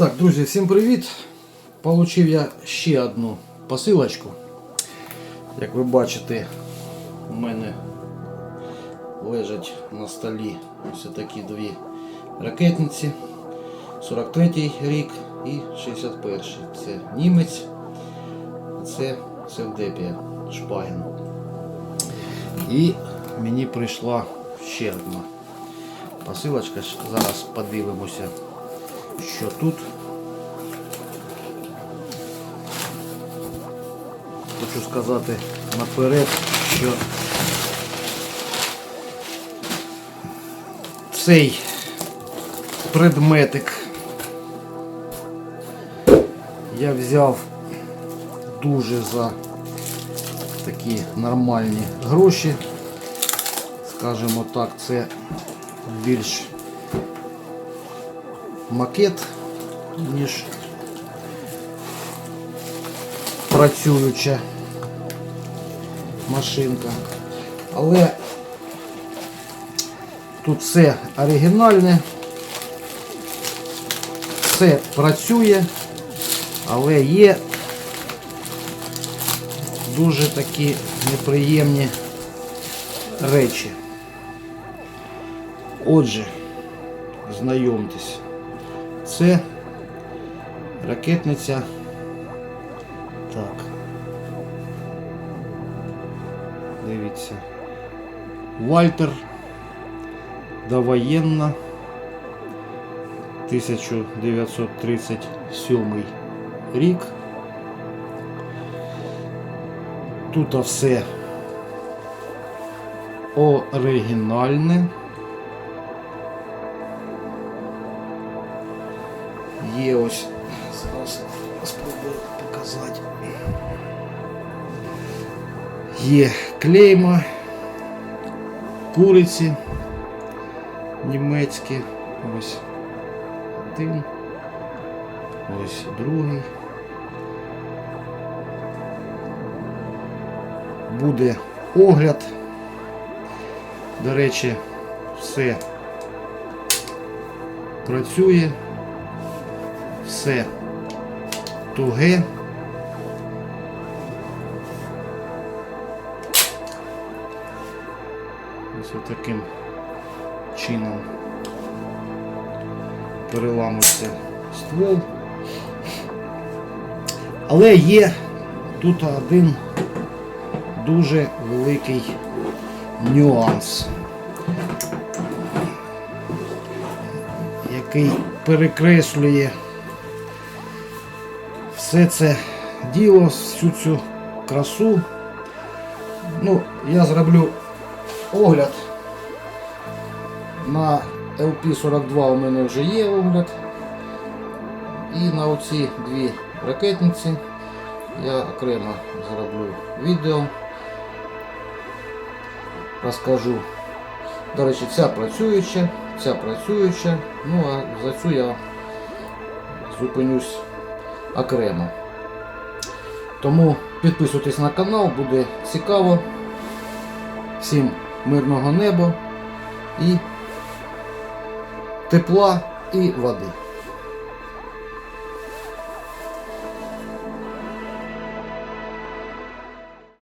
Так, друзі, всім привіт! Получив я ще одну посилочку. Як ви бачите, у мене лежать на столі ось такі дві ракетниці. 43-й рік і 61-й. Це німець, це Севдепія Шпагін. І мені прийшла ще одна посилочка. Зараз подивимося, що тут. Хочу сказати наперед, що цей предметик я взяв дуже за такі нормальні гроші. Скажімо так, це більш макет, ніж працююча машинка. Але тут все оригінальне, все працює, але є дуже такі неприємні речі. Отже, знайомтесь, це ракетниця. Так. Дивіться. Вальтер довоєнна 1937 рік. Тут все оригінальне. Є ось зараз спробую показати. Є клейма, куриці німецькі. Ось один. Ось другий. Буде огляд. До речі, все працює, все туге. Ось таким чином переламується ствол. Але є тут один дуже великий нюанс, який перекреслює все це діло, всю цю красу. Ну, я зроблю огляд. На LP42 у мене вже є огляд. І на оці дві ракетниці я окремо зроблю відео. Розкажу. До речі, ця працююча, ця працююча, ну а за цю я зупинюсь окремо. Тому підписуйтесь на канал, буде цікаво. Всім мирного неба і тепла і води.